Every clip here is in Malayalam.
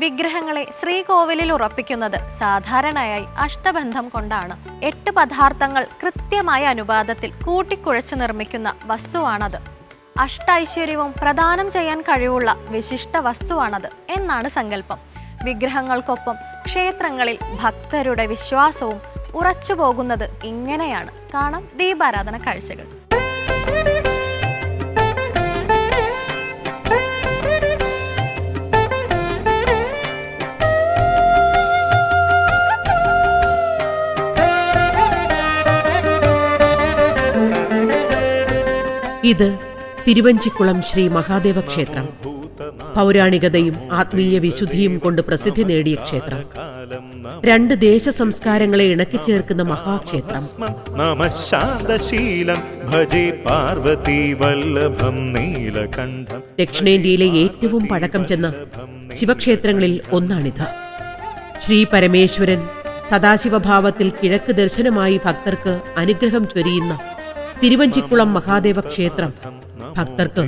വിഗ്രഹങ്ങളെ ശ്രീകോവിലിൽ ഉറപ്പിക്കുന്നത് സാധാരണയായി അഷ്ടബന്ധം കൊണ്ടാണ്. എട്ട് പദാർത്ഥങ്ങൾ കൃത്യമായ അനുപാതത്തിൽ കൂട്ടിക്കുഴച്ചു നിർമ്മിക്കുന്ന വസ്തുവാണത്. അഷ്ടൈശ്വര്യവും പ്രദാനം ചെയ്യാൻ കഴിവുള്ള വിശിഷ്ട വസ്തുവാണത് എന്നാണ് സങ്കല്പം. വിഗ്രഹങ്ങൾക്കൊപ്പം ക്ഷേത്രങ്ങളിൽ ഭക്തരുടെ വിശ്വാസവും ഉറച്ചു പോകുന്നത് ഇങ്ങനെയാണ്. കാണാം ദീപാരാധന കാഴ്ചകൾ. ഇത് തിരുവഞ്ചിക്കുളം ശ്രീ മഹാദേവ ക്ഷേത്രം പൗരാണികതയും ആത്മീയ വിശുദ്ധിയും കൊണ്ട് പ്രസിദ്ധി നേടിയ ക്ഷേത്രം. രണ്ട് ദേശ സംസ്കാരങ്ങളെ ഇണക്കിച്ചേർക്കുന്ന മഹാക്ഷേത്രം. ദക്ഷിണേന്ത്യയിലെ ഏറ്റവും പഴക്കം ചെന്ന ശിവക്ഷേത്രങ്ങളിൽ ഒന്നാണിത്. ശ്രീ പരമേശ്വരൻ സദാശിവഭാവത്തിൽ കിഴക്ക് ദർശനമായി ഭക്തർക്ക് അനുഗ്രഹം ചൊരിയുന്ന തിരുവഞ്ചിക്കുളം മഹാദേവ ക്ഷേത്രം ഭക്തർക്ക്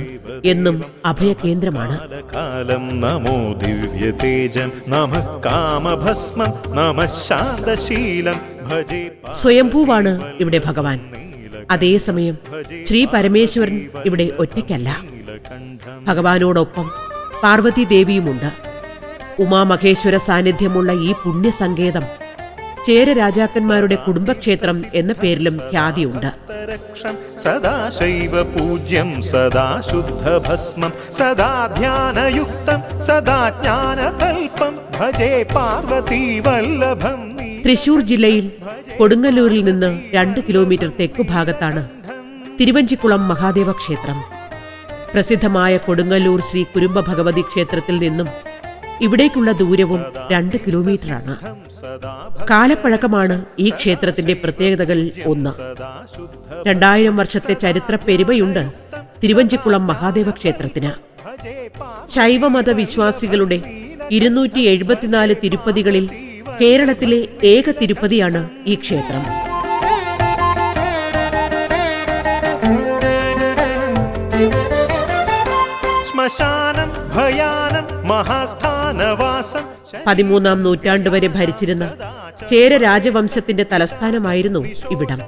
എന്നും അഭയകേന്ദ്രമാണ്. കാലം നമോ ദിവ്യതേജം നമ കാമഭസ്മം നമ ശാന്തശീലം. സ്വയംഭൂവാണ് ഇവിടെ ഭഗവാൻ. അതേസമയം ശ്രീ പരമേശ്വരൻ ഇവിടെ ഒറ്റയ്ക്കല്ല. ഭഗവാനോടൊപ്പം പാർവതി ദേവിയുമുണ്ട് ഉമാമഹേശ്വര സാന്നിധ്യമുള്ള ഈ പുണ്യസങ്കേതം ചേര രാജാക്കന്മാരുടെ കുടുംബക്ഷേത്രം എന്ന പേരിലും ഖ്യാതിയുണ്ട്. സദാശൈവ പൂജ്യം സദാ ശുദ്ധഭസ്മം സദാ ധ്യാനയുക്തം സദാ ഭജേ പാർവതി വല്ലഭം തൃശൂർ ജില്ലയിൽ കൊടുങ്ങല്ലൂരിൽ നിന്ന് രണ്ട് കിലോമീറ്റർ തെക്കുഭാഗത്താണ് തിരുവഞ്ചിക്കുളം മഹാദേവ ക്ഷേത്രം പ്രസിദ്ധമായ കൊടുങ്ങല്ലൂർ ശ്രീ കുരുംബ ഭഗവതി ക്ഷേത്രത്തിൽ നിന്നും ഇവിടേക്കുള്ള ദൂരവും രണ്ട് കിലോമീറ്ററാണ്. കാലപ്പഴക്കമാണ് ഈ ക്ഷേത്രത്തിന്റെ പ്രത്യേകതകൾ ഒന്ന്. രണ്ടായിരം വർഷത്തെ ചരിത്ര പെരുമയുണ്ട് തിരുവഞ്ചിക്കുളം മഹാദേവ ക്ഷേത്രത്തിന്. ശൈവമത വിശ്വാസികളുടെ ഇരുന്നൂറ്റി എഴുപത്തിനാല് തിരുപ്പതികളിൽ കേരളത്തിലെ ഏക തിരുപ്പതിയാണ് ഈ ക്ഷേത്രം. ശ്മശാനം ഭയാനം മഹാസ്ഥാനവാസം. പതിമൂന്നാം നൂറ്റാണ്ട് വരെ ഭരിച്ചിരുന്ന ചേര രാജവംശത്തിന്റെ തലസ്ഥാനമായിരുന്നു ഇവിടം.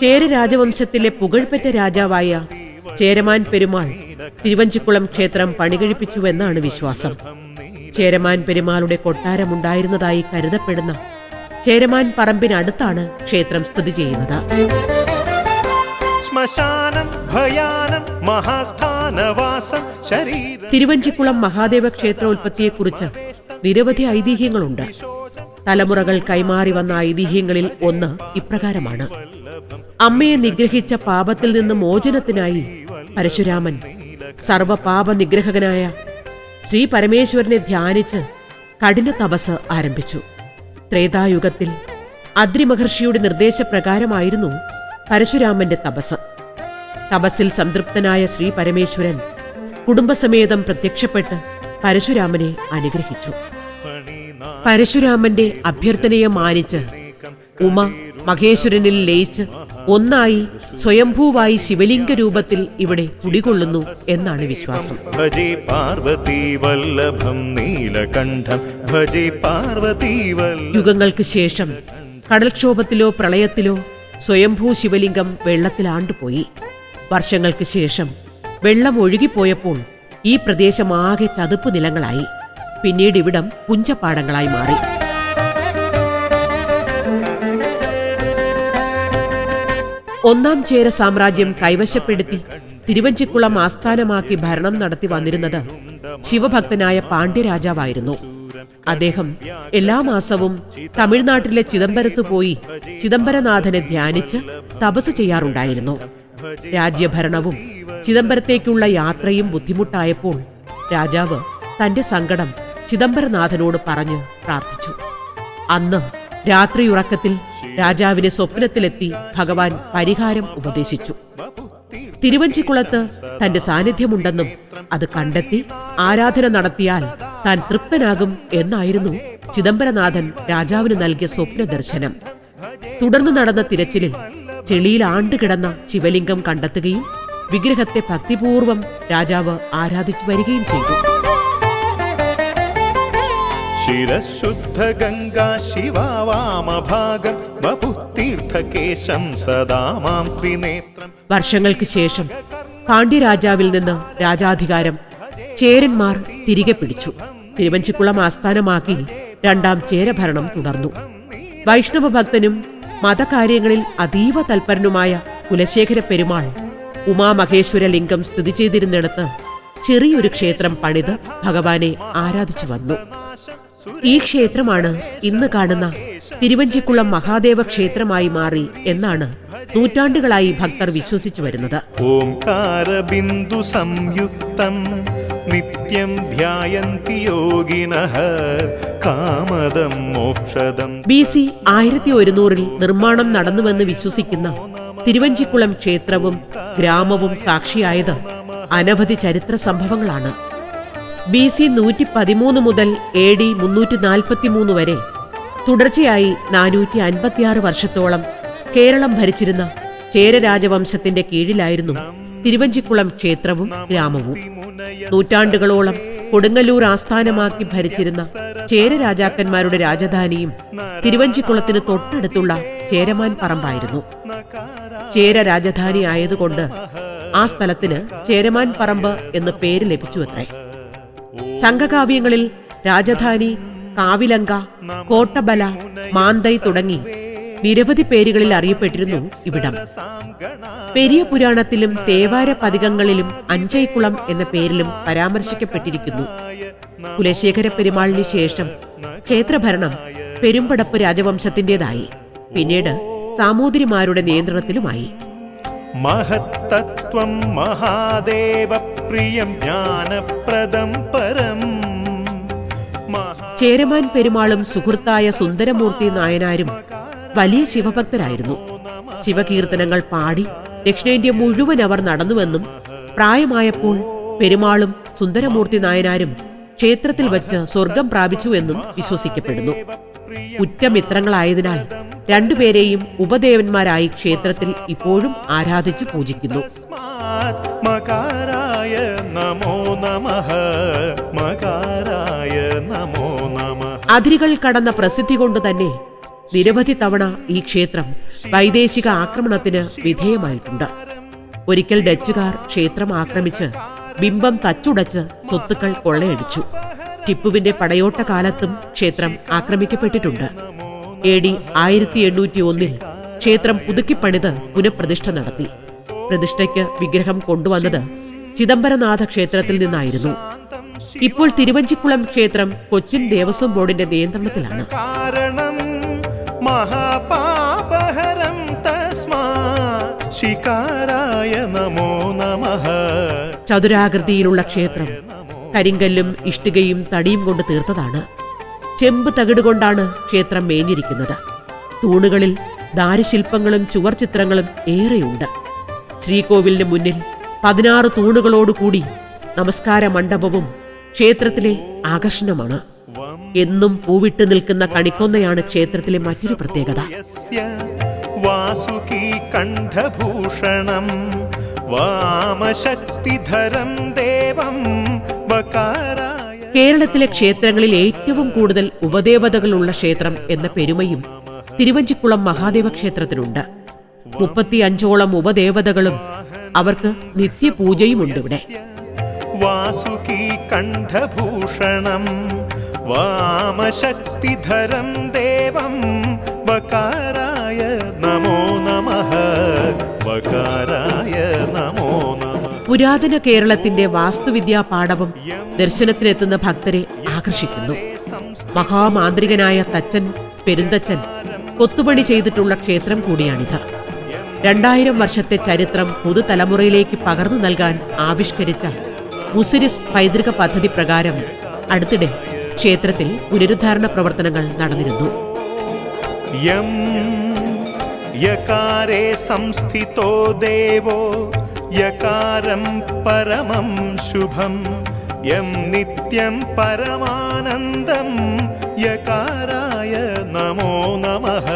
ചേര രാജവംശത്തിലെ പുകഴ്പെറ്റ രാജാവായ ചേരമാൻ പെരുമാൾ തിരുവഞ്ചിക്കുളം ക്ഷേത്രം പണികഴിപ്പിച്ചുവെന്നാണ് വിശ്വാസം. ചേരമാൻ പെരുമാളുടെ കൊട്ടാരമുണ്ടായിരുന്നതായി കരുതപ്പെടുന്ന ചേരമാൻ പറമ്പിനടുത്താണ് ക്ഷേത്രം സ്ഥിതി ചെയ്യുന്നത്. ശ്മശാനം ഭയാനം മഹാസ്ഥാനവാസം ശരീരം. തിരുവഞ്ചിക്കുളം മഹാദേവ ക്ഷേത്രോൽപത്തിയെക്കുറിച്ച് നിരവധി ഐതിഹ്യങ്ങളുണ്ട്. തലമുറകൾ കൈമാറി വന്ന ഐതിഹ്യങ്ങളിൽ ഒന്ന് ഇപ്രകാരമാണ്. അമ്മയെ നിഗ്രഹിച്ച പാപത്തിൽ നിന്ന് മോചനത്തിനായി പരശുരാമൻ സർവപാപ നിഗ്രഹകനായ ശ്രീ പരമേശ്വരനെ ധ്യാനിച്ച് കഠിന തപസ് ആരംഭിച്ചു. ത്രേതായുഗത്തിൽ അദ്രി മഹർഷിയുടെ നിർദ്ദേശപ്രകാരമായിരുന്നു പരശുരാമന്റെ തപസ്. തപസ്സിൽ സംതൃപ്തനായ ശ്രീ പരമേശ്വരൻ കുടുംബസമേതം പ്രത്യക്ഷപ്പെട്ട് പരശുരാമനെ അനുഗ്രഹിച്ചു. പരശുരാമന്റെ അഭ്യർത്ഥനയെ മാനിച്ച് ഉമ മഹേശ്വരനിൽ ലയിച്ച് ഒന്നായി സ്വയംഭൂവായി ശിവലിംഗ രൂപത്തിൽ ഇവിടെ കുടികൊള്ളുന്നു എന്നാണ് വിശ്വാസം. ഭജി പാർവതി വല്ലഭം നീലകണ്ഠം ഭജി പാർവതി യുഗങ്ങൾക്ക് ശേഷം കടൽക്ഷോഭത്തിലോ പ്രളയത്തിലോ സ്വയംഭൂ ശിവലിംഗം വെള്ളത്തിലാണ്ടുപോയി. വർഷങ്ങൾക്ക് ശേഷം വെള്ളം ഒഴുകിപ്പോയപ്പോൾ ഈ പ്രദേശം ആകെ ചതുപ്പ് നിലങ്ങളായി. പിന്നീട് ഇവിടം പുഞ്ചപ്പാടങ്ങളായി മാറി. ഒന്നാം ചേര സാമ്രാജ്യം കൈവശപ്പെടുത്തി തിരുവഞ്ചിക്കുളം ആസ്ഥാനമാക്കി ഭരണം നടത്തി വന്നിരുന്നത് ശിവഭക്തനായ പാണ്ഡ്യരാജാവായിരുന്നു. അദ്ദേഹം എല്ലാ മാസവും തമിഴ്നാട്ടിലെ ചിദംബരത്ത് പോയി ചിദംബരനാഥനെ ധ്യാനിച്ച് തപസ് ചെയ്യാറുണ്ടായിരുന്നു. രാജ്യഭരണവും ചിദംബരത്തേക്കുള്ള യാത്രയും ബുദ്ധിമുട്ടായപ്പോൾ രാജാവ് തന്റെ സങ്കടം ചിദംബരനാഥനോട് പറഞ്ഞ് പ്രാർത്ഥിച്ചു. അന്ന് രാത്രി ഉറക്കത്തിൽ രാജാവിനെ സ്വപ്നത്തിലെത്തി ഭഗവാൻ പരിഹാരം ഉപദേശിച്ചു. തിരുവഞ്ചിക്കുളത്ത് തന്റെ സാന്നിധ്യമുണ്ടെന്നും അത് കണ്ടെത്തി ആരാധന നടത്തിയാൽ താൻ തൃപ്തനാകും എന്നായിരുന്നു ചിദംബരനാഥൻ രാജാവിന് നൽകിയ സ്വപ്ന ദർശനം തുടർന്ന് നടന്ന തിരച്ചിലിൽ ചെളിയിൽ ആണ്ടുകിടന്ന ശിവലിംഗം കണ്ടെത്തുകയും വിഗ്രഹത്തെ ഭക്തിപൂർവം രാജാവ് ആരാധിച്ചു വരികയും ചെയ്തു. ശിരശുദ്ധ ഗംഗാ ശിവാമഭാഗം ബഹുതീർത്ഥകേശം സദാമാം ത്രിനേത്രം. വർഷങ്ങൾക്ക് ശേഷം പാണ്ഡ്യരാജാവിൽ നിന്ന് രാജാധികാരം ചേരന്മാർ തിരികെ പിടിച്ചു. തിരുവഞ്ചിക്കുളം ആസ്ഥാനമാക്കി രണ്ടാം ചേരഭരണം തുടർന്നു. വൈഷ്ണവ ഭക്തനും മതകാര്യങ്ങളിൽ അതീവ തൽപരനുമായ കുലശേഖര പെരുമാൾ ഉമാമഹേശ്വര ലിംഗം സ്ഥിതി ചെയ്തിരുന്നിടത്ത് ചെറിയൊരു ക്ഷേത്രം പണിത് ഭഗവാനെ ആരാധിച്ചു വന്നു. ഈ ക്ഷേത്രമാണ് ഇന്ന് കാണുന്ന തിരുവഞ്ചിക്കുളം മഹാദേവ ക്ഷേത്രമായി മാറി എന്നാണ് നൂറ്റാണ്ടുകളായി ഭക്തർ വിശ്വസിച്ചു വരുന്നത്. ഓംകാരബിന്ദു സംയുക്തം നിത്യം ധ്യായന്തി യോഗിനഃ കാമദം മോക്ഷദം. ബി സി ആയിരത്തി ഒരുന്നൂറിൽ നിർമ്മാണം നടന്നുവെന്ന് വിശ്വസിക്കുന്ന തിരുവഞ്ചിക്കുളം ക്ഷേത്രവും ഗ്രാമവും സാക്ഷിയായത് അനവധി ചരിത്ര സംഭവങ്ങളാണ്. ബി സി നൂറ്റി പതിമൂന്ന് മുതൽ എ ഡി മുന്നൂറ്റി നാൽപ്പത്തി മൂന്ന് വരെ തുടർച്ചയായി നാനൂറ്റി അൻപത്തിയാറ് വർഷത്തോളം കേരളം ഭരിച്ചിരുന്ന ചേര രാജവംശത്തിന്റെ കീഴിലായിരുന്നു തിരുവഞ്ചിക്കുളം ക്ഷേത്രവും ഗ്രാമവും. നൂറ്റാണ്ടുകളോളം കൊടുങ്ങല്ലൂർ ആസ്ഥാനമാക്കി ഭരിച്ചിരുന്ന ചേര രാജാക്കന്മാരുടെ രാജധാനിയും തിരുവഞ്ചിക്കുളത്തിന് തൊട്ടടുത്തുള്ള ചേരമാൻ പറമ്പായിരുന്നു. ചേര രാജധാനി ആയതുകൊണ്ട് ആ സ്ഥലത്തിന് ചേരമാൻ പറമ്പ് എന്ന് പേര് ലഭിച്ചുവത്രേ. സംഘകാവ്യങ്ങളിൽ രാജധാനി കാവിലങ്ക കോട്ടബല മാന്തൈ തുടങ്ങി നിരവധി പേരുകളിൽ അറിയപ്പെട്ടിരുന്നു ഇവിടം. പെരിയ പുരാണത്തിലും തേവാര പതികങ്ങളിലും അഞ്ചൈക്കുളം എന്ന പേരിലും പരാമർശിക്കപ്പെട്ടിരിക്കുന്നു. കുലശേഖര പെരുമാളിന് ശേഷം ക്ഷേത്രഭരണം പെരുമ്പടപ്പ് രാജവംശത്തിന്റേതായി പിന്നീട് സാമൂതിരിമാരുടെ നിയന്ത്രണത്തിലുമായി. മഹത്തത്വം മഹാദേവ പ്രിയം ജ്ഞാനപ്രദം പരം. ചേരമാൻ പെരുമാളും സുഹൃത്തായ സുന്ദരമൂർത്തി നായനാരും വലിയ ശിവഭക്തരായിരുന്നു. ശിവകീർത്തനങ്ങൾ പാടി ദക്ഷിണേന്ത്യ മുഴുവൻ അവർ നടന്നുവെന്നും പ്രായമായപ്പോൾ പെരുമാളും സുന്ദരമൂർത്തി നായനാരും ക്ഷേത്രത്തിൽ വച്ച് സ്വർഗം പ്രാപിച്ചുവെന്നും വിശ്വസിക്കപ്പെടുന്നു. ഉറ്റമിത്രങ്ങളായതിനാൽ രണ്ടുപേരെയും ഉപദേവന്മാരായി ക്ഷേത്രത്തിൽ ഇപ്പോഴും ആരാധിച്ചു പൂജിക്കുന്നു. മകാരായ നമോ നമഃ മകാരായ നമോ നമഃ. അതിരുകൾ കടന്ന പ്രസിദ്ധി കൊണ്ട് തന്നെ നിരവധി തവണ ഈ ക്ഷേത്രം വൈദേശിക ആക്രമണത്തിന് വിധേയമായിട്ടുണ്ട്. ഒരിക്കൽ ഡച്ചുകാർ ക്ഷേത്രം ആക്രമിച്ച് ബിംബം തച്ചുടച്ച് സ്വത്തുക്കൾ കൊള്ളയടിച്ചു. ടിപ്പുവിന്റെ പടയോട്ട കാലത്തും ക്ഷേത്രം ആക്രമിക്കപ്പെട്ടിട്ടുണ്ട്. എ ഡി ആയിരത്തി എണ്ണൂറ്റി ഒന്നിൽ ക്ഷേത്രം പുതുക്കിപ്പണിത് പുനഃപ്രതിഷ്ഠ നടത്തി. പ്രതിഷ്ഠയ്ക്ക് വിഗ്രഹം കൊണ്ടുവന്നത് ചിദംബരനാഥ ക്ഷേത്രത്തിൽ നിന്നായിരുന്നു. ഇപ്പോൾ തിരുവഞ്ചിക്കുളം ക്ഷേത്രം കൊച്ചിൻ ദേവസ്വം ബോർഡിന്റെ നിയന്ത്രണത്തിലാണ്. മഹാപാപഹരം തസ്മാ. ശികാരായ നമോ നമ. ചതുരാകൃതിയിലുള്ള ക്ഷേത്രം കരിങ്കല്ലും ഇഷ്ടികയും തടിയും കൊണ്ട് തീർത്തതാണ്. ചെമ്പ് തകിട് കൊണ്ടാണ് ക്ഷേത്രം മേഞ്ഞിരിക്കുന്നത്. തൂണുകളിൽ ദാരുശില്പങ്ങളും ചുവർ ചിത്രങ്ങളും ഏറെയുണ്ട്. ശ്രീകോവിലിന് മുന്നിൽ പതിനാറ് തൂണുകളോടുകൂടി നമസ്കാര മണ്ഡപവും ക്ഷേത്രത്തിലെ ആകർഷണമാണ്. എന്നും പൂവിട്ട് നിൽക്കുന്ന കണിക്കൊന്നയാണ് ക്ഷേത്രത്തിലെ മറ്റൊരു പ്രത്യേകത. വാസുകി കണ്ഠഭൂഷണം വാമശക്തിധരം ദേവം കേരളത്തിലെ ക്ഷേത്രങ്ങളിൽ ഏറ്റവും കൂടുതൽ ഉപദേവതകളുള്ള ക്ഷേത്രം എന്ന പെരുമയും തിരുവഞ്ചിക്കുളം മഹാദേവ ക്ഷേത്രത്തിനുണ്ട്. മുപ്പത്തിയഞ്ചോളം ഉപദേവതകളും അവർക്ക് നിത്യപൂജയുമുണ്ട് ഇവിടെ. വാസുകി കണ്ഠഭൂഷണം വാമശക്തിധരം ദേവം വകാരായ നമോ നമ. വകാരായ നമോ നമ. പുരാതന കേരളത്തിന്റെ വാസ്തുവിദ്യാ പാഠവും ദർശനത്തിനെത്തുന്ന ഭക്തരെ ആകർഷിക്കുന്നു. മഹാമാന്ത്രികനായ തച്ചൻ പെരുന്തച്ചൻ കൊത്തുപണി ചെയ്തിട്ടുള്ള ക്ഷേത്രം കൂടിയാണിത്. രണ്ടായിരം വർഷത്തെ ചരിത്രം പുതുതലമുറയിലേക്ക് പകർന്നു നൽകാൻ ആവിഷ്കരിച്ച മുസിരിസ് പൈതൃക പദ്ധതി പ്രകാരം അടുത്തിടെ ക്ഷേത്രത്തിൽ പുനരുദ്ധാരണ പ്രവർത്തനങ്ങൾ നടന്നിരുന്നു. യകാരേ സംസ്ഥിതോ ദേവോ യകാരം പരമം ശുഭം. യം നിത്യം പരമാനന്ദം. യകാരായ നമോ നമഃ.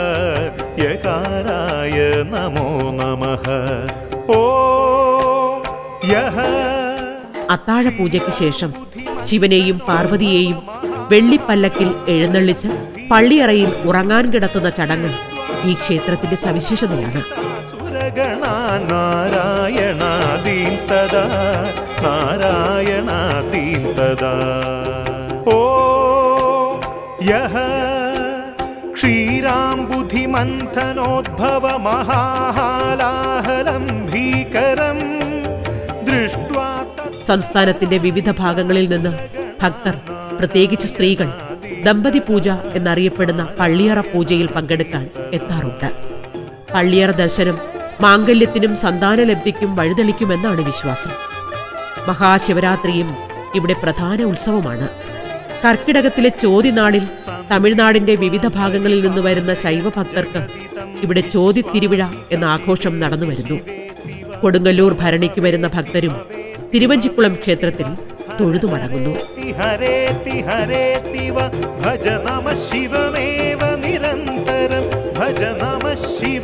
യകാരായ നമോ നമഃ. ഓ യഹ. അത്താഴ പൂജയ്ക്ക് ശേഷം ശിവനെയും പാർവതിയെയും വെള്ളിപ്പല്ലക്കിൽ എഴുന്നള്ളിച്ച് പള്ളിയറയിൽ ഉറങ്ങാൻ കിടത്തുന്ന ചടങ്ങ് ഈ ക്ഷേത്രത്തിന്റെ സവിശേഷതയാണ്. തദാ ഓ യഹ ക്ഷീരാംബുധിമന്ഥനോദ്ഭവ മഹാഹാലാഹലം ഭീകരം ദൃഷ്ട്വാ സംസ്ഥാനത്തിന്റെ വിവിധ ഭാഗങ്ങളിൽ നിന്ന് ഭക്തർ പ്രത്യേകിച്ച് സ്ത്രീകൾ ദമ്പതി പൂജ എന്നറിയപ്പെടുന്ന പള്ളിയറ പൂജയിൽ പങ്കെടുക്കാൻ എത്താറുണ്ട്. പള്ളിയറ ദർശനം മാംഗല്യത്തിനും സന്താനലബ്ധിക്കും വഴിതെളിക്കുമെന്നാണ് വിശ്വാസം. മഹാശിവരാത്രിയും ഇവിടെ പ്രധാന ഉത്സവമാണ്. കർക്കിടകത്തിലെ ചോതിനാളിൽ തമിഴ്നാടിന്റെ വിവിധ ഭാഗങ്ങളിൽ നിന്ന് വരുന്ന ശൈവഭക്തർക്ക് ഇവിടെ ചോതിത്തിരുവിഴ എന്ന ആഘോഷം നടന്നു വരുന്നു കൊടുങ്ങല്ലൂർ ഭരണിക്ക് വരുന്ന ഭക്തരും തിരുവഞ്ചിക്കുളം ക്ഷേത്രത്തിൽ തൊഴുതു മടങ്ങുന്നു. ഭജ നമ ശിവമേവ നിരന്തരം ഭജ നമ ശിവ